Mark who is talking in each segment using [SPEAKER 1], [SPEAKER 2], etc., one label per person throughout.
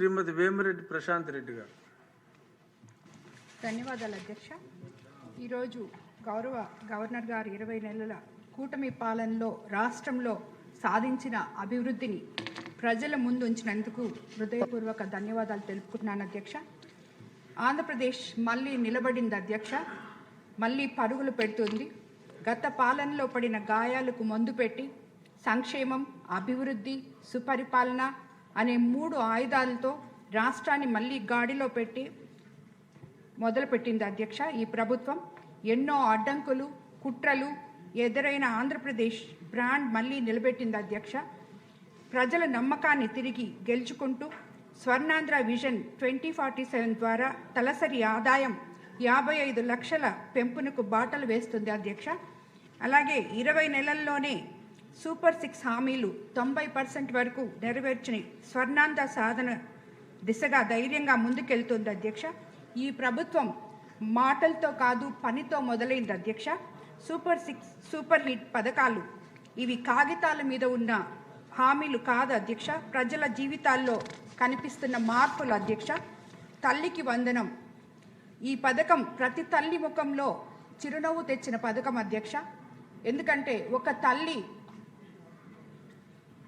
[SPEAKER 1] శ్రీమతి వేమిరెడ్డి ప్రశాంత్ రెడ్డి గారు.
[SPEAKER 2] ధన్యవాదాలు అధ్యక్ష. ఈరోజు గౌరవ గవర్నర్ గారు ఇరవై నెలల కూటమి పాలనలో రాష్ట్రంలో సాధించిన అభివృద్ధిని ప్రజల ముందు ఉంచినందుకు హృదయపూర్వక ధన్యవాదాలు తెలుపుకుంటున్నాను అధ్యక్ష. ఆంధ్రప్రదేశ్ మళ్ళీ నిలబడింది అధ్యక్ష. మళ్ళీ పరుగులు పెడుతుంది. గత పాలనలో పడిన గాయాలకు మందు పెట్టి సంక్షేమం అభివృద్ధి సుపరిపాలన అనే మూడు ఆయుధాలతో రాష్ట్రాన్ని మళ్ళీ గాడిలో పెట్టి మొదలుపెట్టింది అధ్యక్ష ఈ ప్రభుత్వం. ఎన్నో అడ్డంకులు కుట్రలు ఎదురైన ఆంధ్రప్రదేశ్ బ్రాండ్ మళ్ళీ నిలబెట్టింది అధ్యక్ష. ప్రజల నమ్మకాన్ని తిరిగి గెలుచుకుంటూ Swarnandhra vision twenty forty seven ద్వారా తలసరి ఆదాయం యాభై ఐదు లక్షల పెంపునకు బాటలు వేస్తుంది అధ్యక్ష. అలాగే ఇరవై నెలల్లోనే సూపర్ సిక్స్ హామీలు తొంభై పర్సెంట్ వరకు నెరవేర్చని స్వర్ణాంత సాధన దిశగా ధైర్యంగా ముందుకెళ్తుంది అధ్యక్ష. ఈ ప్రభుత్వం మాటలతో కాదు పనితో మొదలైంది అధ్యక్ష. సూపర్ సిక్స్ సూపర్ హిట్ పథకాలు ఇవి కాగితాల మీద ఉన్న హామీలు కాదు అధ్యక్ష. ప్రజల జీవితాల్లో కనిపిస్తున్న మార్పులు అధ్యక్ష. తల్లికి వందనం. ఈ పథకం ప్రతి తల్లి ముఖంలో చిరునవ్వు తెచ్చిన పథకం అధ్యక్ష. ఎందుకంటే ఒక తల్లి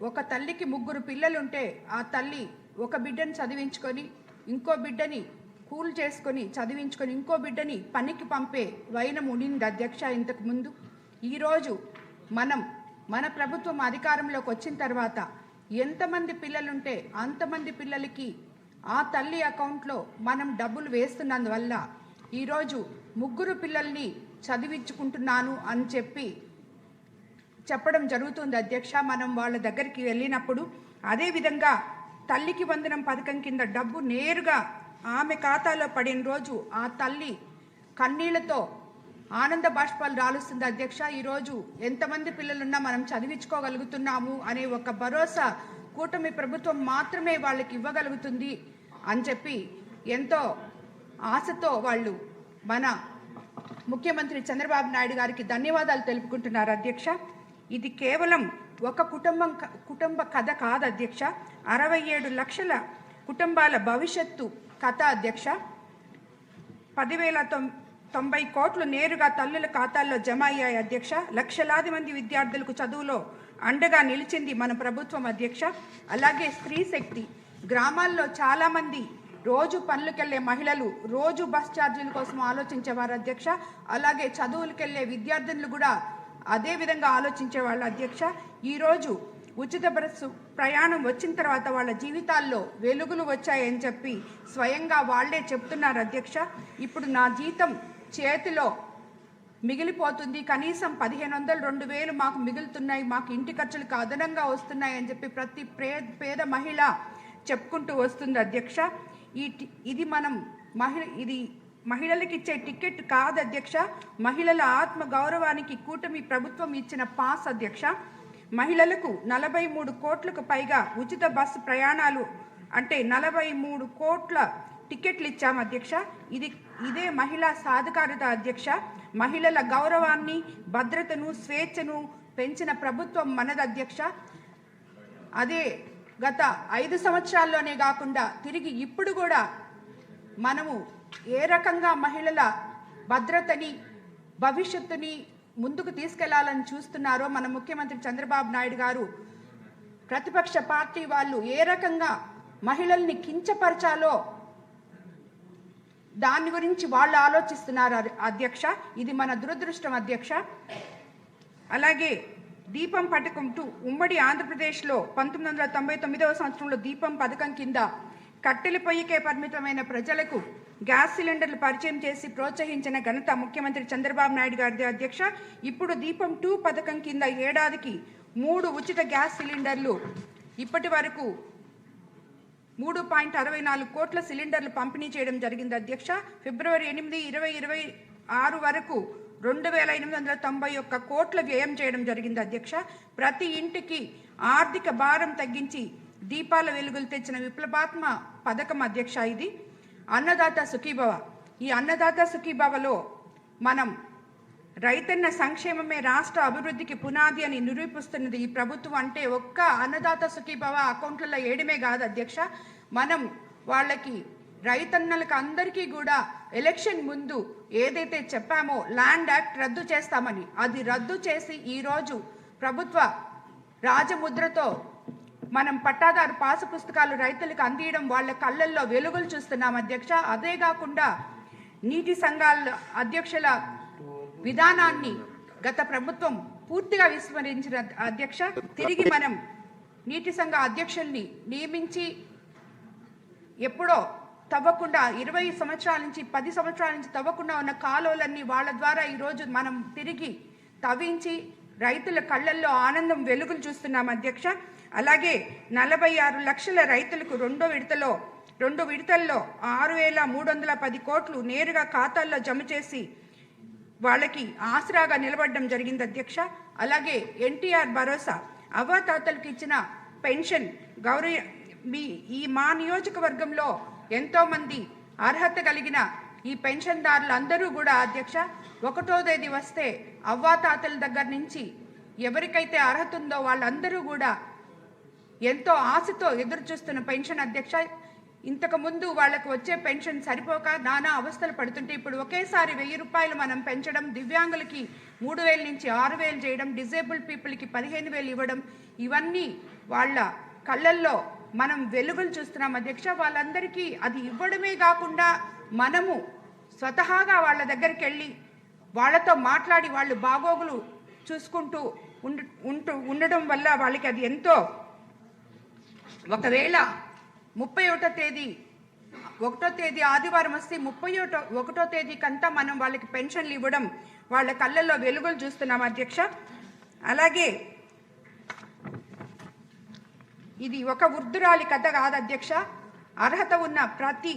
[SPEAKER 2] ఒక తల్లికి ముగ్గురు పిల్లలుంటే ఆ తల్లి ఒక బిడ్డని చదివించుకొని ఇంకో బిడ్డని కూల్ చేసుకొని చదివించుకొని ఇంకో బిడ్డని పనికి పంపే వైనం ఉండింది అధ్యక్ష ఇంతకుముందు ఈరోజు మనం మన ప్రభుత్వం అధికారంలోకి వచ్చిన తర్వాత ఎంతమంది పిల్లలుంటే అంతమంది పిల్లలకి ఆ తల్లి అకౌంట్లో మనం డబ్బులు వేస్తున్నందువల్ల ఈరోజు ముగ్గురు పిల్లల్ని చదివించుకుంటున్నాను అని చెప్పి చెప్పడం జరుగుతుంది. అధ్యక్ష మనం వాళ్ళ దగ్గరికి వెళ్ళినప్పుడు అదేవిధంగా తల్లికి వందనం పథకం కింద డబ్బు నేరుగా ఆమె ఖాతాలో పడిన రోజు ఆ తల్లి కన్నీళ్ళతో ఆనంద బాష్పాలు రాలుస్తుంది. అధ్యక్ష ఈరోజు ఎంతమంది పిల్లలున్నా మనం చదివించుకోగలుగుతున్నాము అనే ఒక భరోసా కూటమి ప్రభుత్వం మాత్రమే వాళ్ళకి ఇవ్వగలుగుతుంది అని చెప్పి ఎంతో ఆశతో వాళ్ళు మన ముఖ్యమంత్రి చంద్రబాబు నాయుడు గారికి ధన్యవాదాలు తెలుపుకుంటున్నారు. అధ్యక్ష ఇది కేవలం ఒక కుటుంబం క- కుటుంబ కథ కాదు అధ్యక్ష. అరవై ఏడు లక్షల కుటుంబాల భవిష్యత్తు కథ అధ్యక్ష. పదివేల తొం తొంభై కోట్లు నేరుగా తల్లుల ఖాతాల్లో జమ అయ్యాయి అధ్యక్ష. లక్షలాది మంది విద్యార్థులకు చదువులో అండగా నిలిచింది మన ప్రభుత్వం అధ్యక్ష. అలాగే స్త్రీ శక్తి. గ్రామాల్లో చాలామంది రోజు పనులకెళ్ళే మహిళలు రోజు బస్ ఛార్జీల కోసం ఆలోచించేవారు అధ్యక్ష. అలాగే చదువులకెళ్ళే విద్యార్థినులు కూడా అదే విధంగా ఆలోచించేవాళ్ళు అధ్యక్ష ఈరోజు ఉచిత బస్సు ప్రయాణం వచ్చిన తర్వాత వాళ్ళ జీవితాల్లో వెలుగులు వచ్చాయని చెప్పి స్వయంగా వాళ్ళే చెప్తున్నారు అధ్యక్ష. ఇప్పుడు నా జీతం చేతిలో మిగిలిపోతుంది. కనీసం పదిహేను వందలు రెండు వేలు మాకు మిగులుతున్నాయి. మాకు ఇంటి ఖర్చులకు అదనంగా వస్తున్నాయి అని చెప్పి ప్రతి ప్రే పేద మహిళ చెప్పుకుంటూ వస్తుంది అధ్యక్ష. ఈ ఇది మనం మహిళ ఇది మహిళలకు ఇచ్చే టికెట్ కాదు అధ్యక్ష. మహిళల ఆత్మ గౌరవానికి కూటమి ప్రభుత్వం ఇచ్చిన పాస్ అధ్యక్ష. మహిళలకు నలభై మూడు కోట్లకు పైగా ఉచిత బస్సు ప్రయాణాలు అంటే నలభై మూడు కోట్ల టికెట్లు ఇచ్చాం అధ్యక్ష. ఇది ఇదే మహిళా సాధికారిత అధ్యక్ష. మహిళల గౌరవాన్ని భద్రతను స్వేచ్ఛను పెంచిన ప్రభుత్వం మనది అధ్యక్ష. అదే గత ఐదు సంవత్సరాల్లోనే కాకుండా తిరిగి ఇప్పుడు కూడా మనము ఏ రకంగా మహిళల భద్రతని భవిష్యత్తుని ముందుకు తీసుకెళ్ళాలని చూస్తున్నారో మన ముఖ్యమంత్రి చంద్రబాబు నాయుడు గారు ప్రతిపక్ష పార్టీ వాళ్ళు ఏ రకంగా మహిళల్ని కించపరచాలో దాని గురించి వాళ్ళు ఆలోచిస్తున్నారు అధ్యక్ష. ఇది మన దురదృష్టం అధ్యక్ష. అలాగే దీపం పథకం టూ ఉమ్మడి ఆంధ్రప్రదేశ్లో పంతొమ్మిది వందల తొంభై తొమ్మిదవ సంవత్సరంలో దీపం పథకం కింద కట్టెల పొయ్యికే పరిమితమైన ప్రజలకు గ్యాస్ సిలిండర్లు పరిచయం చేసి ప్రోత్సహించిన ఘనత ముఖ్యమంత్రి చంద్రబాబు నాయుడు గారి అధ్యక్ష. ఇప్పుడు దీపం టూ పథకం కింద ఏడాదికి మూడు ఉచిత గ్యాస్ సిలిండర్లు. ఇప్పటి వరకు మూడు పాయింట్ అరవై నాలుగు కోట్ల సిలిండర్లు పంపిణీ చేయడం జరిగింది అధ్యక్ష. ఫిబ్రవరి ఎనిమిది ఇరవై ఇరవై ఆరు వరకు రెండు వేల ఎనిమిది వందల తొంభై ఒక్క కోట్ల వ్యయం చేయడం జరిగింది అధ్యక్ష. ప్రతి ఇంటికి ఆర్థిక భారం తగ్గించి దీపాల వెలుగులు తెచ్చిన విప్లవాత్మ పథకం అధ్యక్ష ఇది. అన్నదాత సుఖీభవ. ఈ అన్నదాత సుఖీభవలో మనం రైతన్న సంక్షేమమే రాష్ట్ర అభివృద్ధికి పునాది అని నిరూపిస్తున్నది ఈ ప్రభుత్వం అంటే ఒక్క అన్నదాత సుఖీభవ అకౌంట్లలో వేయడమే కాదు అధ్యక్ష. మనం వాళ్ళకి రైతన్నలకు అందరికీ కూడా ఎలక్షన్ ముందు ఏదైతే చెప్పామో ల్యాండ్ యాక్ట్ రద్దు చేస్తామని అది రద్దు చేసి ఈరోజు ప్రభుత్వ రాజముద్రతో మనం పట్టాదారు పాసు పుస్తకాలు రైతులకు అందియడం వాళ్ళ కళ్ళల్లో వెలుగులు చూస్తున్నాం అధ్యక్ష. అదే కాకుండా నీటి సంఘాల అధ్యక్షుల విధానాన్ని గత ప్రభుత్వం పూర్తిగా విస్మరించిన అధ్యక్ష. తిరిగి మనం నీటి సంఘ అధ్యక్షుల్ని నియమించి ఎప్పుడో తవ్వకుండా ఇరవై సంవత్సరాల నుంచి పది సంవత్సరాల నుంచి తవ్వకుండా ఉన్న కాలువలన్నీ వాళ్ళ ద్వారా ఈరోజు మనం తిరిగి తవ్వించి రైతుల కళ్ళల్లో ఆనందం వెలుగులు చూస్తున్నాం అధ్యక్ష. అలాగే నలభై ఆరు లక్షల రైతులకు రెండో విడతలో రెండు విడతల్లో ఆరు వేల మూడు వందల పది కోట్లు నేరుగా ఖాతాల్లో జమ చేసి వాళ్ళకి ఆసరాగా నిలబడడం జరిగింది అధ్యక్ష. అలాగే ఎన్టీఆర్ భరోసా అవ్వాతాతలకు ఇచ్చిన పెన్షన్ గౌరవ మీ ఈ మా నియోజకవర్గంలో ఎంతోమంది అర్హత కలిగిన ఈ పెన్షన్దారులు అందరూ కూడా అధ్యక్ష ఒకటో తేదీ వస్తే అవ్వాతాతల దగ్గర నుంచి ఎవరికైతే అర్హత ఉందో వాళ్ళందరూ కూడా ఎంతో ఆశతో ఎదురుచూస్తున్న పెన్షన్ అధ్యక్ష ఇంతకుముందు వాళ్ళకు వచ్చే పెన్షన్ సరిపోక నానా అవస్థలు పడుతుంటే ఇప్పుడు ఒకేసారి వెయ్యి రూపాయలు మనం పెంచడం దివ్యాంగులకి మూడు వేల నుంచి ఆరు వేలు చేయడం డిజేబుల్ పీపుల్కి పదిహేను వేలు ఇవ్వడం ఇవన్నీ వాళ్ళ కళ్ళల్లో మనం వెలుగులు చూస్తున్నాం. అధ్యక్ష వాళ్ళందరికీ అది ఇవ్వడమే కాకుండా మనము స్వతహాగా వాళ్ళ దగ్గరికి వెళ్ళి వాళ్ళతో మాట్లాడి వాళ్ళు బాగోగులు చూసుకుంటూ ఉండు ఉంటూ ఉండడం వల్ల వాళ్ళకి అది ఎంతో ఒకవేళ ముప్పై ఒకటో తేదీ ఒకటో తేదీ ఆదివారం వస్తే ముప్పై ఒకటో ఒకటో తేదీకంతా మనం వాళ్ళకి పెన్షన్లు ఇవ్వడం వాళ్ళ కళ్ళల్లో వెలుగులు చూస్తున్నాం అధ్యక్ష. అలాగే ఇది ఒక వృద్ధురాలి కథ కాదు అధ్యక్ష. అర్హత ఉన్న ప్రతి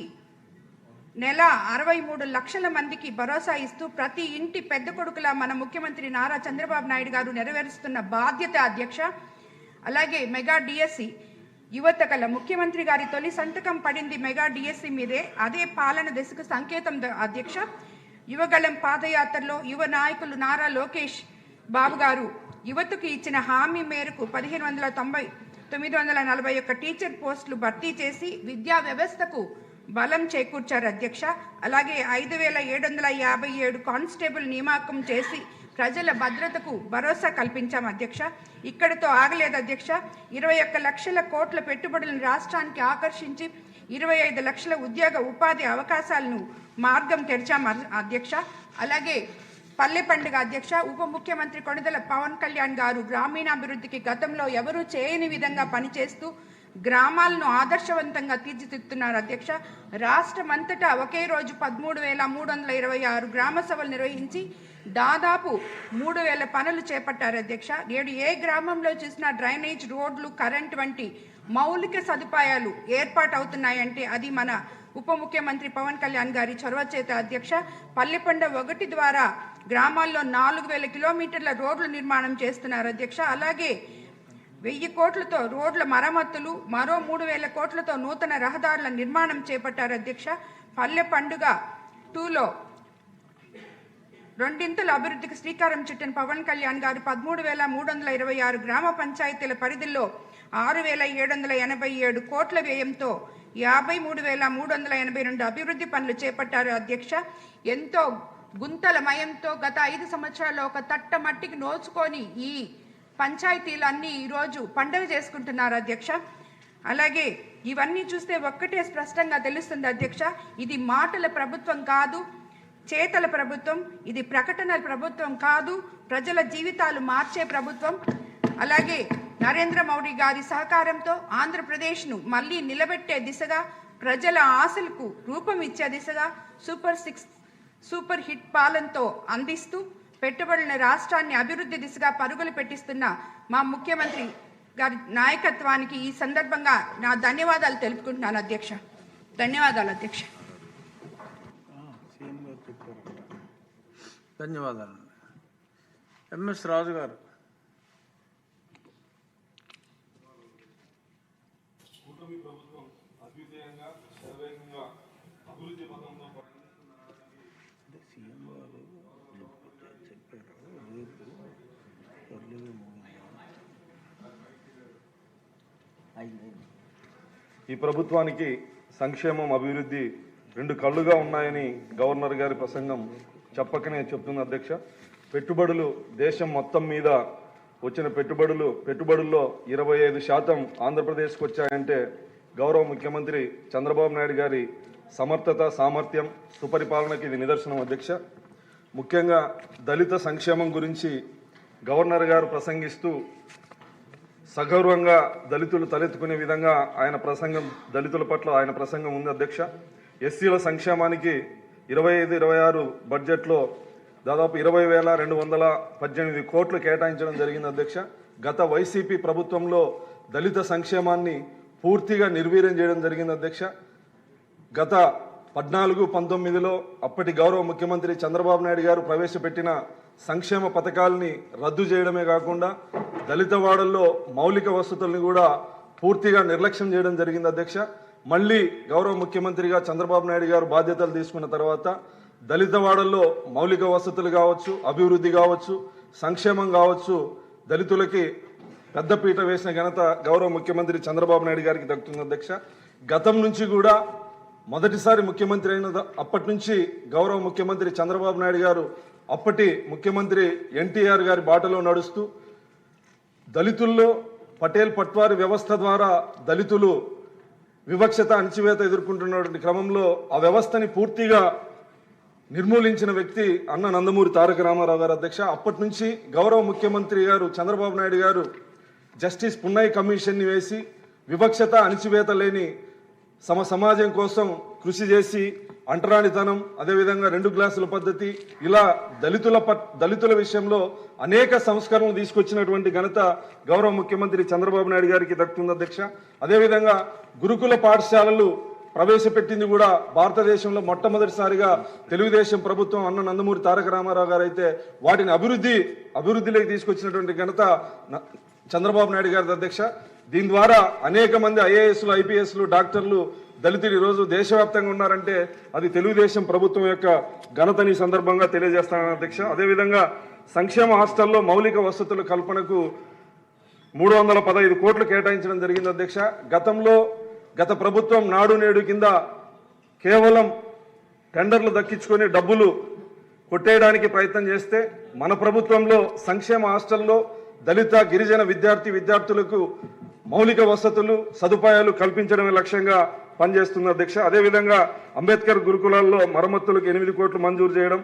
[SPEAKER 2] నెల అరవై మూడు లక్షల మందికి భరోసా ఇస్తూ ప్రతి ఇంటి పెద్ద కొడుకులా మన ముఖ్యమంత్రి నారా చంద్రబాబు నాయుడు గారు నెరవేరుస్తున్న బాధ్యత అధ్యక్ష. అలాగే మెగా డిఎస్సి యువత కల ముఖ్యమంత్రి గారి తొలి సంతకం పడింది మెగా డిఎస్సి మీదే. అదే పాలన దశకు సంకేతం ద- అధ్యక్ష. యువగళం పాదయాత్రలో యువ నాయకులు నారా లోకేష్ బాబు గారు యువతకు ఇచ్చిన హామీ మేరకు పదిహేను వందల తొంభై తొమ్మిది వందల నలభై ఒక్క టీచర్ పోస్టులు భర్తీ చేసి విద్యా వ్యవస్థకు బలం చేకూర్చారు అధ్యక్ష. అలాగే ఐదు వేల ఏడు వందల యాభై ఏడు కానిస్టేబుల్ నియామకం చేసి ప్రజల భద్రతకు భరోసా కల్పించాం అధ్యక్ష. ఇక్కడితో ఆగలేదు అధ్యక్ష. ఇరవై ఒక్క లక్షల కోట్ల పెట్టుబడులను రాష్ట్రానికి ఆకర్షించి ఇరవై ఐదు లక్షల ఉద్యోగ ఉపాధి అవకాశాలను మార్గం తెరిచాం అధ్యక్ష. అలాగే పల్లె పండుగ అధ్యక్ష. ఉప ముఖ్యమంత్రి కొణిదల పవన్ కళ్యాణ్ గారు గ్రామీణాభివృద్ధికి గతంలో ఎవరూ చేయని విధంగా పనిచేస్తూ గ్రామాలను ఆదర్శవంతంగా తీర్చిదిద్దుతున్నారు అధ్యక్ష. రాష్ట్రమంతటా ఒకే రోజు పదమూడు వేల మూడు వందల ఇరవై ఆరు గ్రామ సభలు నిర్వహించి దాదాపు మూడు వేల పనులు చేపట్టారు అధ్యక్ష. నేడు ఏ గ్రామంలో చూసినా డ్రైనేజ్ రోడ్లు కరెంట్ వంటి మౌలిక సదుపాయాలు ఏర్పాటు అవుతున్నాయంటే అది మన ఉప ముఖ్యమంత్రి పవన్ కళ్యాణ్ గారి చొరవ చేత అధ్యక్ష. పల్లెపండ ఒకటి ద్వారా గ్రామాల్లో నాలుగు వేల కిలోమీటర్ల రోడ్లు నిర్మాణం చేస్తున్నారు అధ్యక్ష. అలాగే వెయ్యి కోట్లతో రోడ్ల మరమ్మతులు మరో మూడు వేల కోట్లతో నూతన రహదారుల నిర్మాణం చేపట్టారు అధ్యక్ష. పల్లె పండుగ టూలో రెండింతల అభివృద్ధికి శ్రీకారం చుట్టిన పవన్ కళ్యాణ్ గారు పదమూడు వేల మూడు వందల ఇరవై ఆరు గ్రామ పంచాయతీల పరిధిలో ఆరు వేల ఏడు వందల ఎనభై ఏడు కోట్ల వ్యయంతో యాభై మూడు వేల మూడు వందల ఎనభై రెండు అభివృద్ధి పనులు చేపట్టారు అధ్యక్ష. ఎంతో గుంతల మయంతో గత ఐదు సంవత్సరాల్లో ఒక తట్ట మట్టికి నోచుకొని ఈ పంచాయతీలన్నీ ఈరోజు పండగ చేసుకుంటున్నారు అధ్యక్ష. అలాగే ఇవన్నీ చూస్తే ఒక్కటే స్పష్టంగా తెలుస్తుంది అధ్యక్ష. ఇది మాటల ప్రభుత్వం కాదు చేతల ప్రభుత్వం ఇది ప్రకటనల ప్రభుత్వం కాదు ప్రజల జీవితాలు మార్చే ప్రభుత్వం. అలాగే నరేంద్ర మోడీ గారి సహకారంతో ఆంధ్రప్రదేశ్ను మళ్ళీ నిలబెట్టే దిశగా ప్రజల ఆశలకు రూపం ఇచ్చే దిశగా సూపర్ సిక్స్ సూపర్ హిట్ పాలనతో అందిస్తూ పెట్టుబడుల రాష్ట్రాన్ని అభివృద్ధి దిశగా పరుగులు పెట్టిస్తున్న మా ముఖ్యమంత్రి గారి నాయకత్వానికి ఈ సందర్భంగా నా ధన్యవాదాలు తెలుపుకుంటున్నాను అధ్యక్ష. ధన్యవాదాలు అధ్యక్ష.
[SPEAKER 1] ధన్యవాదాలండి ఎంఎస్ రాజు గారు
[SPEAKER 3] ఈ ప్రభుత్వానికి సంక్షేమం అభివృద్ధి రెండు కళ్ళుగా ఉన్నాయని గవర్నర్ గారి ప్రసంగం చెప్పకనే చెప్తుంది అధ్యక్ష పెట్టుబడులు దేశం మొత్తం మీద వచ్చిన పెట్టుబడులు పెట్టుబడుల్లో ఇరవై ఐదు శాతం ఆంధ్రప్రదేశ్కి వచ్చాయంటే గౌరవ ముఖ్యమంత్రి చంద్రబాబు నాయుడు గారి సమర్థత సామర్థ్యం సుపరిపాలనకి ఇది నిదర్శనం అధ్యక్ష. ముఖ్యంగా దళిత సంక్షేమం గురించి గవర్నర్ గారు ప్రసంగిస్తూ సగౌరవంగా దళితులు తలెత్తుకునే విధంగా ఆయన ప్రసంగం దళితుల పట్ల ఆయన ప్రసంగం ఉంది అధ్యక్ష. ఎస్సీల సంక్షేమానికి ఇరవై ఐదు ఇరవై ఆరు బడ్జెట్లో దాదాపు ఇరవై వేల రెండు వందల పద్దెనిమిది కోట్లు కేటాయించడం జరిగింది అధ్యక్ష. గత వైసీపీ ప్రభుత్వంలో దళిత సంక్షేమాన్ని పూర్తిగా నిర్వీర్యం చేయడం జరిగింది అధ్యక్ష. గత పద్నాలుగు పంతొమ్మిదిలో అప్పటి గౌరవ ముఖ్యమంత్రి చంద్రబాబు నాయుడు గారు ప్రవేశపెట్టిన సంక్షేమ పథకాలని రద్దు చేయడమే కాకుండా దళిత వాడల్లో మౌలిక వసతుల్ని కూడా పూర్తిగా నిర్లక్ష్యం చేయడం జరిగింది అధ్యక్ష. మళ్ళీ గౌరవ ముఖ్యమంత్రిగా చంద్రబాబు నాయుడు గారు బాధ్యతలు తీసుకున్న తర్వాత దళిత వాడల్లో మౌలిక వసతులు కావచ్చు అభివృద్ధి కావచ్చు సంక్షేమం కావచ్చు దళితులకి పెద్దపీట వేసిన ఘనత గౌరవ ముఖ్యమంత్రి చంద్రబాబు నాయుడు గారికి దక్కుతుంది అధ్యక్ష. గతం నుంచి కూడా మొదటిసారి ముఖ్యమంత్రి అయిన అప్పటి నుంచి గౌరవ ముఖ్యమంత్రి చంద్రబాబు నాయుడు గారు అప్పటి ముఖ్యమంత్రి ఎన్టీఆర్ గారి బాటలో నడుస్తూ దళితుల్లో పటేల్ పట్వారి వ్యవస్థ ద్వారా దళితులు వివక్షత అణచివేత ఎదుర్కొంటున్నటువంటి క్రమంలో ఆ వ్యవస్థని పూర్తిగా నిర్మూలించిన వ్యక్తి అన్న నందమూరి తారక రామారావు గారు అధ్యక్ష. అప్పటి నుంచి గౌరవ ముఖ్యమంత్రి గారు చంద్రబాబు నాయుడు గారు జస్టిస్ పున్నయ్య కమిషన్ని వేసి వివక్షత అణచివేత లేని సమ సమాజం కోసం కృషి చేసి అంటరానితనం అదేవిధంగా రెండు గ్లాసుల పద్ధతి ఇలా దళితుల పట్ దళితుల విషయంలో అనేక సంస్కరణలు తీసుకొచ్చినటువంటి ఘనత గౌరవ ముఖ్యమంత్రి చంద్రబాబు నాయుడు గారికి దక్కుతుంది అధ్యక్ష. అదేవిధంగా గురుకుల పాఠశాలలు ప్రవేశపెట్టింది కూడా భారతదేశంలో మొట్టమొదటిసారిగా తెలుగుదేశం ప్రభుత్వం అన్న నందమూరి తారక రామారావు గారు అయితే వాటిని అభివృద్ధి అభివృద్ధిలోకి తీసుకొచ్చినటువంటి ఘనత న- చంద్రబాబు నాయుడు గారి అధ్యక్ష. దీని ద్వారా అనేక మంది ఐఏఎస్లు ఐపీఎస్లు డాక్టర్లు దళితులు ఈరోజు దేశవ్యాప్తంగా ఉన్నారంటే అది తెలుగుదేశం ప్రభుత్వం యొక్క ఘనతని సందర్భంగా తెలియజేస్తానని అధ్యక్ష. అదేవిధంగా సంక్షేమ హాస్టల్లో మౌలిక వసతుల కల్పనకు మూడు వందల పదహైదు కోట్లు కేటాయించడం జరిగింది అధ్యక్ష. గతంలో గత ప్రభుత్వం నాడు నేడు కింద కేవలం టెండర్లు దక్కించుకొని డబ్బులు కొట్టేయడానికి ప్రయత్నం చేస్తే మన ప్రభుత్వంలో సంక్షేమ హాస్టల్లో దళిత గిరిజన విద్యార్థి విద్యార్థులకు మౌలిక వసతులు సదుపాయాలు కల్పించడమే లక్ష్యంగా పనిచేస్తుంది అధ్యక్ష. అదేవిధంగా అంబేద్కర్ గురుకులాల్లో మరమ్మతులకు ఎనిమిది కోట్లు మంజూరు చేయడం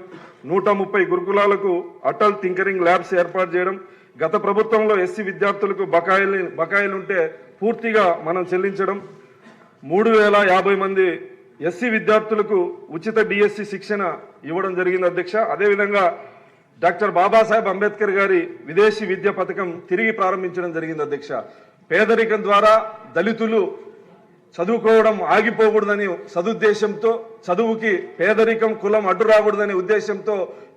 [SPEAKER 3] నూట ముప్పై గురుకులాలకు అటల్ థింకరింగ్ ల్యాబ్స్ ఏర్పాటు చేయడం గత ప్రభుత్వంలో ఎస్సీ విద్యార్థులకు బకాయిలు బకాయిలుంటే పూర్తిగా మనం చెల్లించడం మూడు వేల యాభై మంది ఎస్సీ విద్యార్థులకు ఉచిత డిఎస్సి శిక్షణ ఇవ్వడం జరిగింది అధ్యక్ష. అదేవిధంగా డాక్టర్ బాబాసాహెబ్ అంబేద్కర్ గారి విదేశీ విద్య పథకం తిరిగి ప్రారంభించడం జరిగింది అధ్యక్ష. పేదరికం ద్వారా దళితులు చదువుకోవడం ఆగిపోకూడదని సదుద్దేశంతో చదువుకి పేదరికం కులం అడ్డు రాకూడదనే ఉద్దేశంతో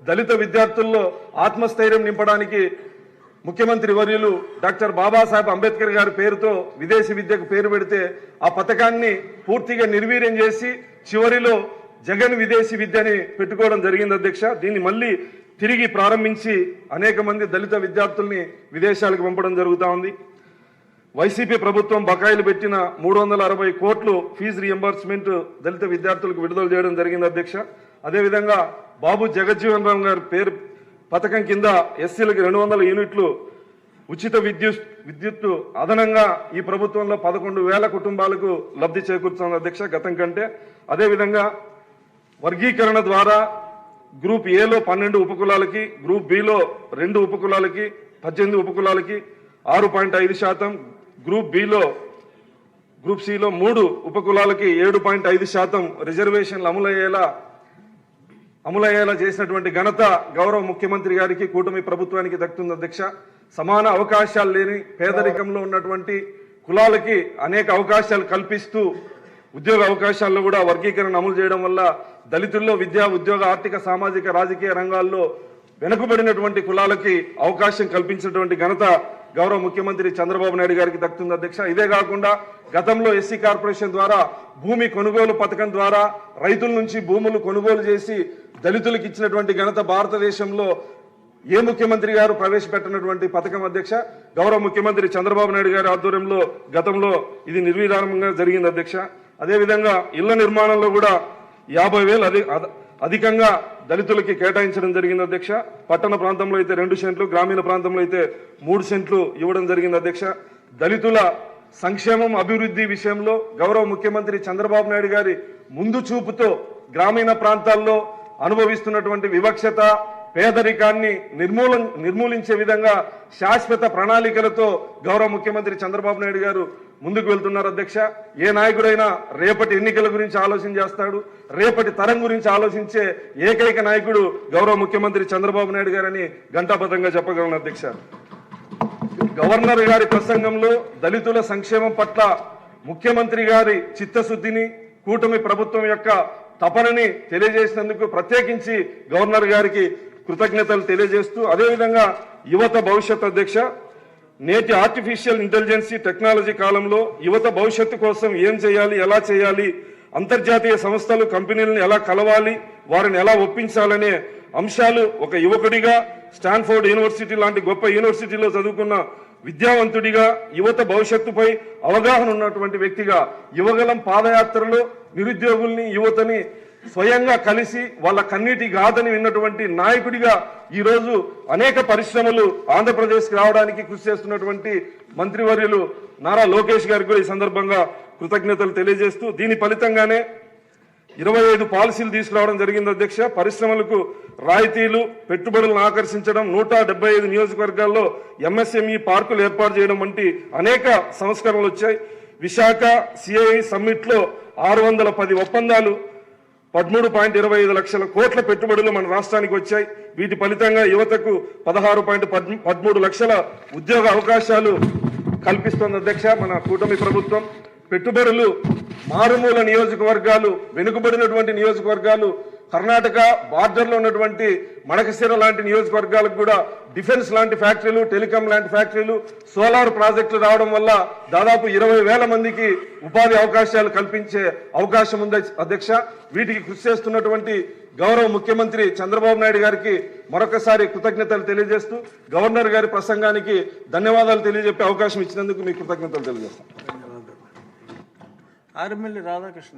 [SPEAKER 3] దళిత విద్యార్థుల్లో ఆత్మస్థైర్యం నింపడానికి ముఖ్యమంత్రి వర్యులు డాక్టర్ బాబాసాహెబ్ అంబేద్కర్ గారి పేరుతో విదేశీ విద్యకు పేరు పెడితే ఆ పథకాన్ని పూర్తిగా నిర్వీర్యం చేసి చివరిలో జగన్ విదేశీ విద్యని పెట్టుకోవడం జరిగింది అధ్యక్ష. దీన్ని మళ్ళీ తిరిగి ప్రారంభించి అనేక మంది దళిత విద్యార్థుల్ని విదేశాలకు పంపడం జరుగుతూ ఉంది. వైసీపీ ప్రభుత్వం బకాయిలు పెట్టిన మూడు వందల అరవై కోట్లు ఫీజు రియంబర్స్మెంట్ దళిత విద్యార్థులకు విడుదల చేయడం జరిగింది అధ్యక్ష. అదేవిధంగా బాబు జగజ్జీవన్ రామ్ గారి పేరు పథకం కింద ఎస్సీలకు రెండు వందల యూనిట్లు ఉచిత విద్యుత్ విద్యుత్తు అదనంగా ఈ ప్రభుత్వంలో పదకొండు వేల కుటుంబాలకు లబ్ధి చేకూరుతుంది అధ్యక్ష గతం కంటే. అదేవిధంగా వర్గీకరణ ద్వారా గ్రూప్ ఏలో పన్నెండు ఉపకులాలకి గ్రూప్ బిలో రెండు ఉపకులాలకి పద్దెనిమిది ఉపకులాలకి ఆరు పాయింట్ ఐదు శాతం గ్రూప్ బిలో గ్రూప్ సిలో మూడు ఉపకులాలకి ఏడు పాయింట్ ఐదు శాతం రిజర్వేషన్లు అమలయ్యేలా అమలయ్యేలా చేసినటువంటి ఘనత గౌరవ ముఖ్యమంత్రి గారికి కూటమి ప్రభుత్వానికి దక్కుతుంది అధ్యక్ష. సమాన అవకాశాలు లేని పేదరికంలో ఉన్నటువంటి కులాలకి అనేక అవకాశాలు కల్పిస్తూ ఉద్యోగ అవకాశాల్లో కూడా వర్గీకరణ అమలు చేయడం వల్ల దళితుల్లో విద్యా ఉద్యోగ ఆర్థిక సామాజిక రాజకీయ రంగాల్లో వెనుకబడినటువంటి కులాలకి అవకాశం కల్పించినటువంటి ఘనత గౌరవ ముఖ్యమంత్రి చంద్రబాబు నాయుడు గారికి దక్కుతుంది అధ్యక్ష. ఇదే కాకుండా గతంలో ఎస్సీ కార్పొరేషన్ ద్వారా భూమి కొనుగోలు పథకం ద్వారా రైతుల నుంచి భూములు కొనుగోలు చేసి దళితులకు ఇచ్చినటువంటి ఘనత భారతదేశంలో ఏ ముఖ్యమంత్రి గారు ప్రవేశపెట్టినటువంటి పథకం అధ్యక్ష? గౌరవ ముఖ్యమంత్రి చంద్రబాబు నాయుడు గారి ఆధ్వర్యంలో గతంలో ఇది నిర్విధానంగా జరిగింది అధ్యక్ష. అదేవిధంగా ఇళ్ళ నిర్మాణంలో కూడా యాభై వేలు అధి అధ- అధికంగా దళితులకి కేటాయించడం జరిగింది అధ్యక్ష. పట్టణ ప్రాంతంలో అయితే రెండు సెంట్లు గ్రామీణ ప్రాంతంలో అయితే మూడు సెంట్లు ఇవ్వడం జరిగింది అధ్యక్ష. దళితుల సంక్షేమం అభివృద్ధి విషయంలో గౌరవ ముఖ్యమంత్రి చంద్రబాబు నాయుడు గారి ముందు చూపుతో గ్రామీణ ప్రాంతాల్లో అనుభవిస్తున్నటువంటి వివక్షత పేదరికాన్ని నిర్మూలం నిర్మూలించే విధంగా శాశ్వత ప్రణాళికలతో గౌరవ ముఖ్యమంత్రి చంద్రబాబు నాయుడు గారు ముందుకు వెళ్తున్నారు అధ్యక్ష. ఏ నాయకుడైనా రేపటి ఎన్నికల గురించి ఆలోచన చేస్తాడు. రేపటి తరం గురించి ఆలోచించే ఏకైక నాయకుడు గౌరవ ముఖ్యమంత్రి చంద్రబాబు నాయుడు గారని ఘంటాబద్ధంగా చెప్పగలను అధ్యక్ష. గవర్నర్ గారి ప్రసంగంలో దళితుల సంక్షేమం పట్ల ముఖ్యమంత్రి గారి చిత్తశుద్ధిని కూటమి ప్రభుత్వం యొక్క తపనని తెలియజేసినందుకు ప్రత్యేకించి గవర్నర్ గారికి కృతజ్ఞతలు తెలియజేస్తూ అదేవిధంగా యువత భవిష్యత్ అధ్యక్ష నేటి ఆర్టిఫిషియల్ ఇంటెలిజెన్సీ టెక్నాలజీ కాలంలో యువత భవిష్యత్తు కోసం ఏం చేయాలి ఎలా చేయాలి అంతర్జాతీయ సంస్థలు కంపెనీలను ఎలా కలవాలి వారిని ఎలా ఒప్పించాలనే అంశాలు ఒక యువకుడిగా స్టాన్ఫోర్డ్ యూనివర్సిటీ లాంటి గొప్ప యూనివర్సిటీలో చదువుకున్న విద్యావంతుడిగా యువత భవిష్యత్తుపై అవగాహన ఉన్నటువంటి వ్యక్తిగా యువగలం పాదయాత్రలో నిరుద్యోగుల్ని యువతని స్వయంగా కలిసి వాళ్ళ కన్నీటి గాథని విన్నటువంటి నాయకుడిగా ఈరోజు అనేక పరిశ్రమలు ఆంధ్రప్రదేశ్కి రావడానికి కృషి చేస్తున్నటువంటి మంత్రివర్యులు నారా లోకేష్ గారికి కూడా ఈ సందర్భంగా కృతజ్ఞతలు తెలియజేస్తూ దీని ఫలితంగానే ఇరవై ఐదు పాలసీలు తీసుకురావడం జరిగింది అధ్యక్ష. పరిశ్రమలకు రాయితీలు పెట్టుబడులను ఆకర్షించడం నూట డెబ్బై ఐదు నియోజకవర్గాల్లో ఎంఎస్ఎంఈ పార్కులు ఏర్పాటు చేయడం వంటి అనేక సంస్కరణలు వచ్చాయి. విశాఖ సిఐ సమ్మిట్లో ఆరు వందల పది ఒప్పందాలు పదమూడు పాయింట్ ఇరవై ఐదు లక్షల కోట్ల పెట్టుబడులు మన రాష్ట్రానికి వచ్చాయి. వీటి ఫలితంగా యువతకు పదహారు పాయింట్ పదమూడు లక్షల ఉద్యోగ అవకాశాలు కల్పిస్తోంది అధ్యక్ష మన కూటమి ప్రభుత్వం. పెట్టుబడులు మారుమూల నియోజకవర్గాలు వెనుకబడినటువంటి నియోజకవర్గాలు కర్ణాటక బార్డర్లో ఉన్నటువంటి మణకశిర లాంటి నియోజకవర్గాలకు కూడా డిఫెన్స్ లాంటి ఫ్యాక్టరీలు టెలికాం లాంటి ఫ్యాక్టరీలు సోలార్ ప్రాజెక్టులు రావడం వల్ల దాదాపు ఇరవై వేల మందికి ఉపాధి అవకాశాలు కల్పించే అవకాశం ఉంది అధ్యక్ష. వీటికి కృషి చేస్తున్నటువంటి గౌరవ ముఖ్యమంత్రి చంద్రబాబు నాయుడు గారికి మరొకసారి కృతజ్ఞతలు తెలియజేస్తూ గవర్నర్ గారి ప్రసంగానికి ధన్యవాదాలు తెలియజెప్పే అవకాశం ఇచ్చినందుకు మీకు కృతజ్ఞతలు తెలియజేస్తాం.
[SPEAKER 1] ఆర్మిల్లి రాధాకృష్ణ